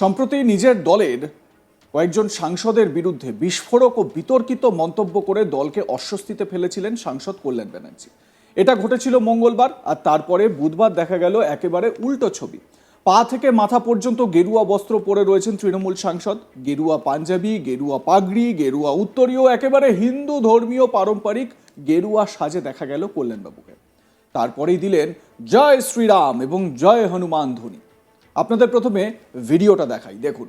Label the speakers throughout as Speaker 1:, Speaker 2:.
Speaker 1: সম্প্রতি নিজের দলের কয়েকজন সাংসদের বিরুদ্ধে বিস্ফোরক ও বিতর্কিত মন্তব্য করে দলকে অস্বস্তিতে ফেলেছিলেন সাংসদ কল্যাণ ব্যানার্জি। এটা ঘটেছিল মঙ্গলবার আর তারপরে বুধবার দেখা গেল একেবারে উল্টো ছবি। পা থেকে মাথা পর্যন্ত গেরুয়া বস্ত্র পরে রয়েছেন তৃণমূল সাংসদ। গেরুয়া পাঞ্জাবি, গেরুয়া পাগড়ি, গেরুয়া উত্তরীয় একেবারে হিন্দু ধর্মীয় পারম্পরিক গেরুয়া সাজে দেখা গেল কল্যাণবাবুকে। তারপরেই দিলেন, জয় শ্রীরাম এবং জয় হনুমান ধ্বনি আপনাদের প্রথমে ভিডিওটা দেখাই দেখুন।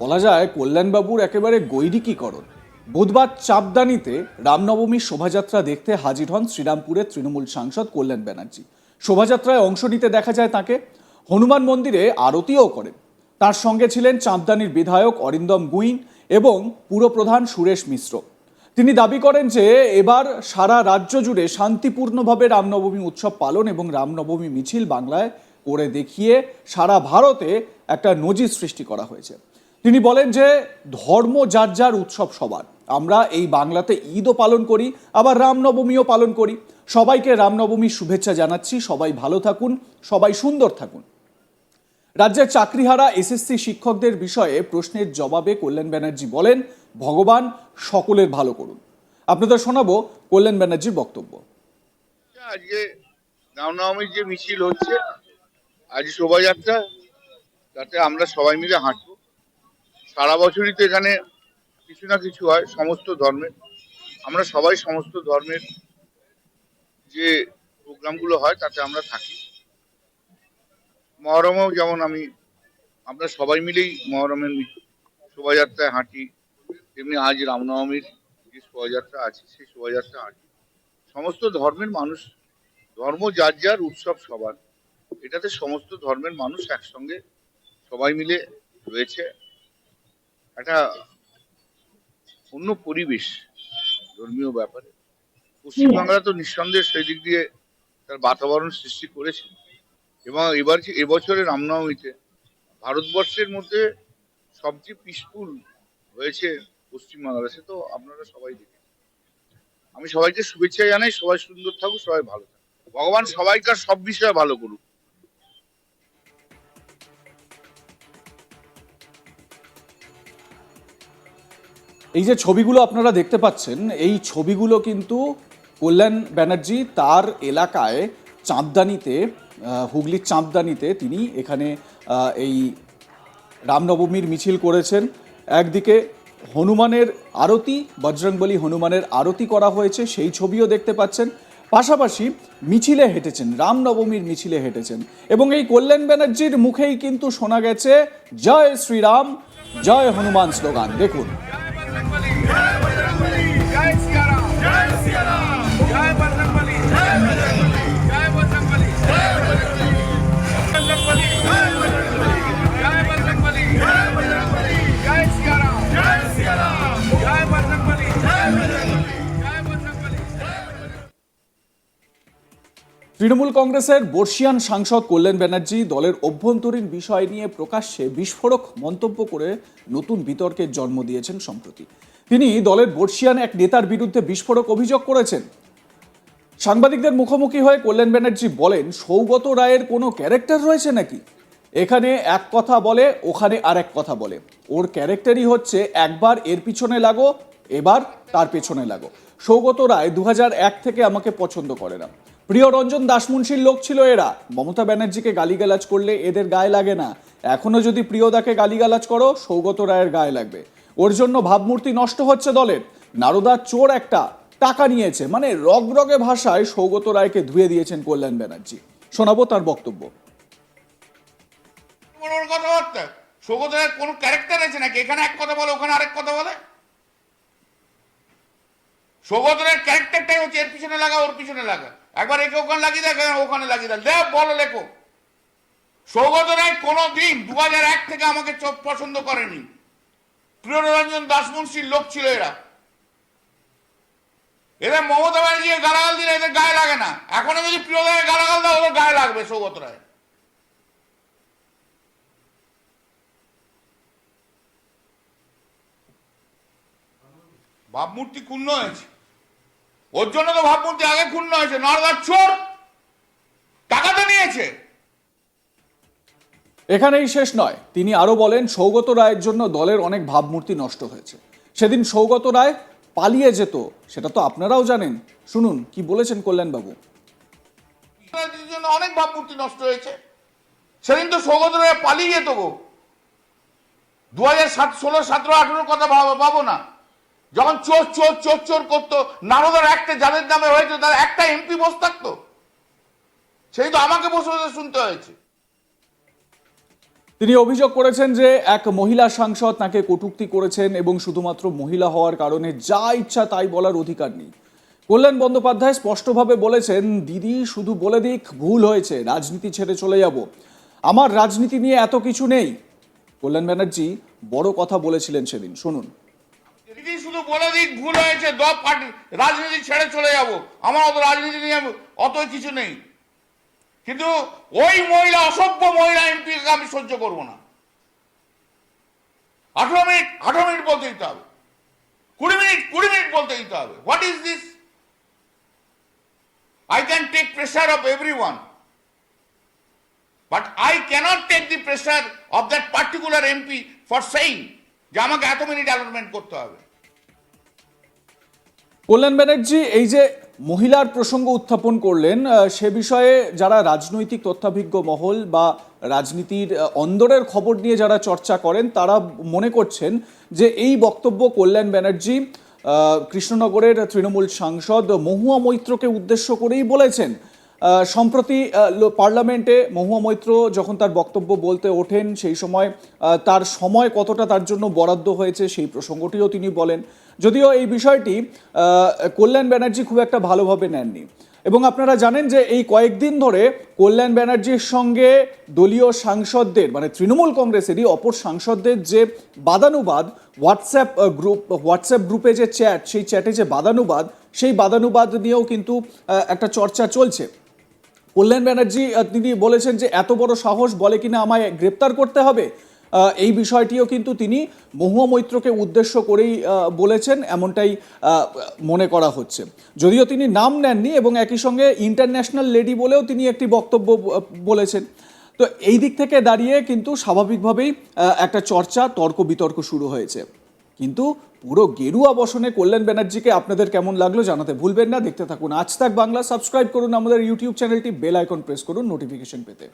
Speaker 1: বলা যায় কল্যাণবাবুর একেবারে গৈরিকীকরণ। বুধবার চাপদানিতে রামনবমীর শোভাযাত্রা দেখতে হাজির হন শ্রীরামপুরের তৃণমূল সাংসদ কল্যাণ ব্যানার্জি। শোভাযাত্রায় অংশ নিতে দেখা যায় তাকে। হনুমান মন্দিরে আরতিও করেন। তার সঙ্গে ছিলেন চাঁদদানির বিধায়ক অরিন্দম গুইন এবং পুরপ্রধান সুরেশ মিশ্র। তিনি দাবি করেন যে, এবার সারা রাজ্য জুড়ে শান্তিপূর্ণভাবে রামনবমী উৎসব পালন এবং রামনবমী মিছিল বাংলায় করে দেখিয়ে সারা ভারতে একটা নজির সৃষ্টি করা হয়েছে। তিনি বলেন যে, ধর্ম যার যার উৎসব সবার। আমরা এই বাংলাতে ঈদও পালন করি, আবার রামনবমীও পালন করি। সবাইকে রামনবমীর শুভেচ্ছা জানাচ্ছি, সবাই ভালো থাকুন, সবাই সুন্দর থাকুন। রাজ্যের চাকরিহারা এসএসসি শিক্ষকদের বিষয়ে প্রশ্নের জবাবে কল্যাণ ব্যানার্জি বলেন, ভগবান সকলের ভালো করুন। আপনাদের শোনাবো কল্যাণ ব্যানার্জির বক্তব্য।
Speaker 2: আজকে রামনবমীর যে মিছিল হচ্ছে, আজ শোভাযাত্রা, তাতে আমরা সবাই মিলে হাঁটবো। সারা বছরই তো এখানে কিছু না কিছু হয় সমস্ত ধর্মের। আমরা সবাই সমস্ত ধর্মের যে প্রোগ্রামগুলো হয় তাতে আমরা থাকি। মহরমেও যেমন আমি, আমরা সবাই মিলেই মহরমের শোভাযাত্রায় হাঁটি, তেমনি আজ রামনবমীর যে শোভাযাত্রা আছে, সেই শোভাযাত্রা হাঁটি। সমস্ত ধর্মের মানুষ, ধর্ম যার যার, উৎসব সবার। এটাতে সমস্ত ধর্মের মানুষ একসঙ্গে সবাই মিলে রয়েছে। একটা অন্য পরিবেশ, ধর্মীয় ব্যাপারে। পশ্চিমবাংলা তো নিঃসন্দেহে সেই দিক দিয়ে তার বাতাবরণ সৃষ্টি করেছে। এবং এবার যে এবছরের রামনবমীতে ভারতবর্ষের মধ্যে সবচেয়ে পিসফুল হয়েছে পশ্চিমবাংলা, সে তো আপনারা সবাই দেখেছেন। আমি সবাইকে শুভেচ্ছা জানাই, সবাই সুন্দর থাকুক, সবাই ভালো থাকুক। ভগবান সবাইকার সব বিষয়ে ভালো করুক।
Speaker 1: এই যে ছবিগুলো আপনারা দেখতে পাচ্ছেন, এই ছবিগুলো কিন্তু কল্যাণ ব্যানার্জি তার এলাকায় চাঁদদানিতে হুগলির চাঁদদানিতে তিনি এখানে এই রামনবমীর মিছিল করেছেন। একদিকে হনুমানের আরতি, বজরংবলী হনুমানের আরতি করা হয়েছে, সেই ছবিও দেখতে পাচ্ছেন। পাশাপাশি মিছিলে হেঁটেছেন, রামনবমীর মিছিলে হেঁটেছেন এবং এই কল্যাণ ব্যানার্জির মুখেই কিন্তু শোনা গেছে, জয় শ্রীরাম, জয় হনুমান স্লোগান। দেখুন। তৃণমূল কংগ্রেসের বর্ষিয়ান সাংসদ কল্যাণ ব্যানার্জি দলের অভ্যন্তরীণ বিষয় নিয়ে প্রকাশ্যে বিস্ফোরক মন্তব্য করে নতুন বিতর্কের জন্ম দিয়েছেন সম্প্রতি। তিনি দলের বর্ষিয়ান এক নেতার বিরুদ্ধে বিস্ফোরক অভিযোগ করেছেন। সাংবাদিকদের মুখোমুখি হয়ে কল্যাণ ব্যানার্জি বলেন, সৌগত রায়ের কোনো ক্যারেক্টার রয়েছে নাকি? এখানে এক কথা বলে, ওখানে আর এক কথা বলে। ওর ক্যারেক্টারই হচ্ছে, একবার এর পিছনে লাগো, এবার তার পেছনে লাগো। সৌগত রায় দু থেকে আমাকে পছন্দ করে না। প্রিয় রঞ্জন দাসমুন্সির লোক ছিল এরা। মমতা ব্যানার্জিকে গালিগালাজ করলে এদের গায়ে লাগে না। এখনও যদি প্রিয়দাকে গালিগালাজ করো, সৌগত রায়ের গায়ে লাগবে। ওর জন্য ভাবমূর্তি নষ্ট হচ্ছে দলের। নারদা চোর একটা, টাকা নিয়েছে। মানে রগরগে ভাষায় সৌগত রায়কে ধুয়ে দিয়েছেন কল্যাণ ব্যানার্জি। শোনাবো তার বক্তব্য।
Speaker 3: কথাবার্তা সৌগতের কোন ক্যারেক্টার আছে নাকি? এখানে এক কথা বলে, ওখানে আরেক কথা বলে? সৌগতের ক্যারেক্টারটাই হচ্ছে, এর পিছনে লাগা, ওর পিছনে লাগা। একবার একে ওখানে লাগিয়ে দেখ ওখানে লাগিয়ে দেখ। দেখ, বলো, লেখো। সৌগত রায় কোনো দিন দু এক থেকে আমাকে চোখ পছন্দ করেনি। প্রিয়রঞ্জন দাসমুন্সির লোক ছিল এরা। এদের মমতা ব্যানার্জি গালাগাল দিলে এদের গায়ে লাগে না। এখনও যদি প্রিয়দাকে গালাগাল দাও, ওদের গায়ে লাগবে সৌগত রায় ভাবমূর্তি ক্ষুণ্ণ হয়েছে। ওর জন্য তো ভাবমূর্তি আগে ক্ষুণ্ণ হয়েছে নর্দার চোর। টাকা তো নিয়েছে।
Speaker 1: এখানেই শেষ নয়। তিনি আরও বলেন সৌগত রায়ের জন্য দলের অনেক ভাবমূর্তি নষ্ট হয়েছে। সেদিন সৌগত রায় পালিয়ে যেত সেটা তো আপনারাও জানেন। শুনুন কি বলেছেন কল্যাণবাবু?
Speaker 3: জন্য অনেক ভাবমূর্তি নষ্ট হয়েছে। সেদিন তো সৌগত রায় পালিয়ে যেত গো। দু হাজার সাত ষোলো সতেরো আঠেরোর কথা ভাব- ভাবো না। যখন চোর চোর চোর চোর করতো, নারদার একটা যাদের নামে হয়েছে, তার একটা এমপি বসে থাকতো। সেই তো আমাকে বসে বসে শুনতে হয়েছে।
Speaker 1: তিনি অভিযোগ করেছেন যে এক মহিলা সাংসদ তাকে কটূক্তি করেছেন এবং শুধুমাত্র মহিলা হওয়ার কারণে যা ইচ্ছা তাই বলার অধিকার নেই। কল্যাণ বন্দ্যোপাধ্যায় স্পষ্টভাবে বলেছেন, দিদি, শুধু বলে দিক, ভুল হয়েছে, রাজনীতি ছেড়ে চলে যাব। আমার রাজনীতি নিয়ে এত কিছু নেই। কল্যাণ ব্যানার্জি বড় কথা বলেছিলেন সেদিন, শুনুন।
Speaker 3: বলে দিক ভুল হয়েছে দ পার্টি রাজনীতি ছেড়ে চলে যাব। আমার অত রাজনীতি নিয়ে অত কিছু নেই। কিন্তু ওই মহিলা, অসভ্য মহিলা এমপিকে আমি সহ্য করব না। আঠারো মিনিট আঠারো মিনিট বলতে দিতে হবে। কুড়ি মিনিট কুড়ি মিনিট বলতে দিতে হবে। What is this I can take pressure of every one but I can't take the pressure of that particular MP for saying যে আমাকে এত মিনিট অ্যালটমেন্ট করতে হবে।
Speaker 1: কল্যাণ ব্যানার্জি, এই যে মহিলার প্রসঙ্গ উত্থাপন করলেন সে বিষয়ে যারা রাজনৈতিক তথ্যাভিজ্ঞ মহল বা রাজনীতির অন্দরের খবর নিয়ে যারা চর্চা করেন, তারা মনে করছেন যে এই বক্তব্য কল্যাণ ব্যানার্জি কৃষ্ণনগরের তৃণমূল সাংসদ মহুয়া মৈত্রকে উদ্দেশ্য করেই বলেছেন। সম্প্রতি পার্লামেন্টে মহুয়া মৈত্র যখন তার বক্তব্য বলতে ওঠেন, সেই সময় তার সময় কতটা তার জন্য বরাদ্দ হয়েছে সেই প্রসঙ্গটিও তিনি বলেন। যদিও এই বিষয়টি কল্যাণ ব্যানার্জি খুব একটা ভালোভাবে নেননি। এবং আপনারা জানেন যে এই কয়েকদিন ধরে কল্যাণ ব্যানার্জির সঙ্গে দলীয় সাংসদদের মানে তৃণমূল কংগ্রেসেরই অপর সাংসদদের যে বাদানুবাদ, হোয়াটসঅ্যাপ গ্রুপ, হোয়াটসঅ্যাপ গ্রুপে যে চ্যাট, সেই চ্যাটে যে বাদানুবাদ, সেই বাদানুবাদ নিয়েও কিন্তু একটা চর্চা চলছে। কল্যাণ ব্যানার্জি তিনি বলেছেন যে এত বড় সাহস বলে কিনা আমায় গ্রেপ্তার করতে হবে? এই বিষয়টিও কিন্তু তিনি মহুয়া মৈত্রকে উদ্দেশ্য করেই বলেছেন, এমনটাই মনে করা হচ্ছে। যদিও তিনি নাম নেননি এবং একই সঙ্গে ইন্টারন্যাশনাল লেডি বলেও তিনি একটি বক্তব্য বলেছেন। তো এই দিক থেকে দাঁড়িয়ে কিন্তু স্বাভাবিকভাবেই একটা চর্চা, তর্ক বিতর্ক শুরু হয়েছে। কিন্তু পুরো গেরুয়া বসনে কল্যাণ ব্যানার্জিকে আপনাদের কেমন লাগল জানাতে ভুলবেন না। দেখতে থাকুন আজ তাক বাংলা, সাবস্ক্রাইব করুন আমাদের ইউটিউব চ্যানেলটি, বেল আইকন প্রেস করুন নোটিফিকেশন পেতে।